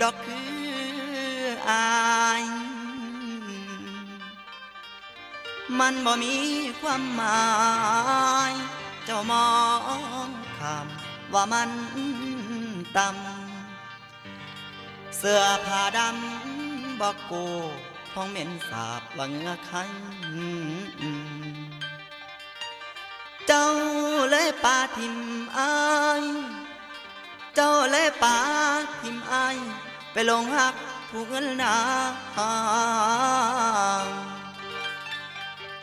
ดอกคืออายมันบ่มีความหมาย เจ้ามองคำว่ามันต่ำเสื้อผ้าดำบอกโกห้องเหม็นสาบว่าเงือใครเจ้าเลยปาทิมอาย ไปลงหักผู้เงินนา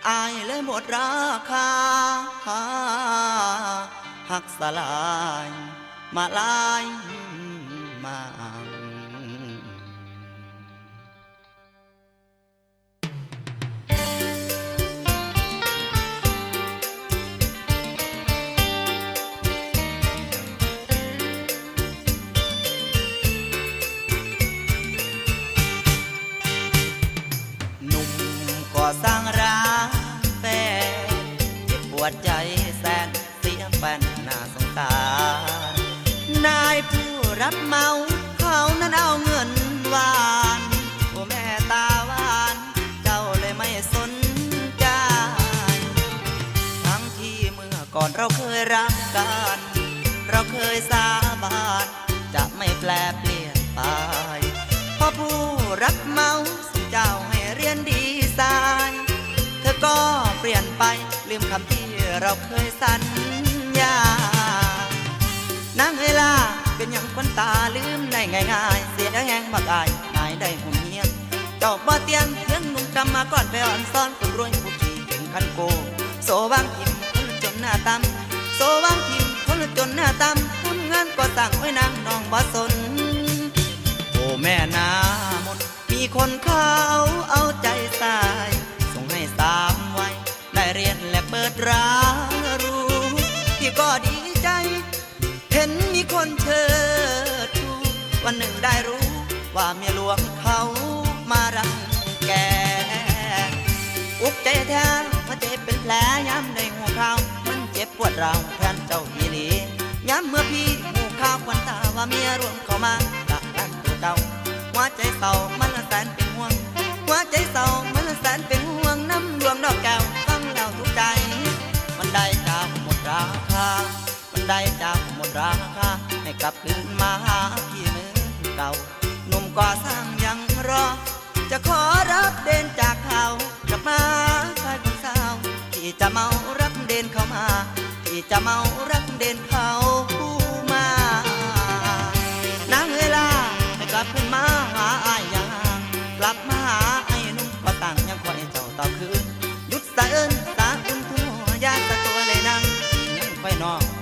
อายเลยหมดราคาหักสลายมาลายมา สร้างร้านแฟนเจ็บปวดใจแสนเสียแฟนน่าสงสารนายผู้รับเมาเขานั้นเอาเงินวานโอ้แม่ตาวาน เจ้าเลยไม่สนใจ ทั้งที่เมื่อก่อนเราเคยรักกัน เราเคยสาบานจะไม่แปลเปลี่ยนไปเพราะผู้รับเมา ไป ลืมคำที่เราเคยสัญญานางเวลาเป็นอย่างคนตาลืมได้ง่ายๆ เสียแหงมากอายนายได้หุ่นเฮียเจ้าบ่เตียงเทียงหนุ่มกำมาก่อนไปอ่อนซ้อนคนรวยผู้ขี่ถึงคันโก โซวางทิมคนจนหน้าตำโซวางทิมคนจนหน้าตำคุณงานก็สั่งไว้นางน้องบ่สน โอ้แม่นามนมีคนเขาเอา ร้ารู้พี่ก็ดีใจ เห็นมีคนเชิดชูวันหนึ่งได้รู้ว่าเมียหลวงเขามารังแก อุกใจแท้ว่าเจ็บเป็นแผลย้ำในหัวข่าวมันเจ็บปวดราวแทนเจ้าอีหลีย้ำเมื่อพี่หูข่าวควันตาว่าเมียรวมเขามาดักดันตัวเจ้าหัวใจเศร้ามันละแสนเป็นห่วงหัวใจเศร้า มดราคาให้กลับคืนมาหาพี่เหมือนเก่าหนุ่มก่อสร้างยังรอ จะขอรับเด่นจากเขากลับมาชายคนสาวที่จะเมารับเด่นเข้ามาที่จะเมารับเด่นเขามานางเวลาให้กลับขึ้นมาหาอายยังกลับมาหาไอ้นุ่มก็ต่างยังคอยเจ้าต่อคืนหยุดสะเอินสาอุ่นทั่วยาสะตัวเลยนางยังคอยนอก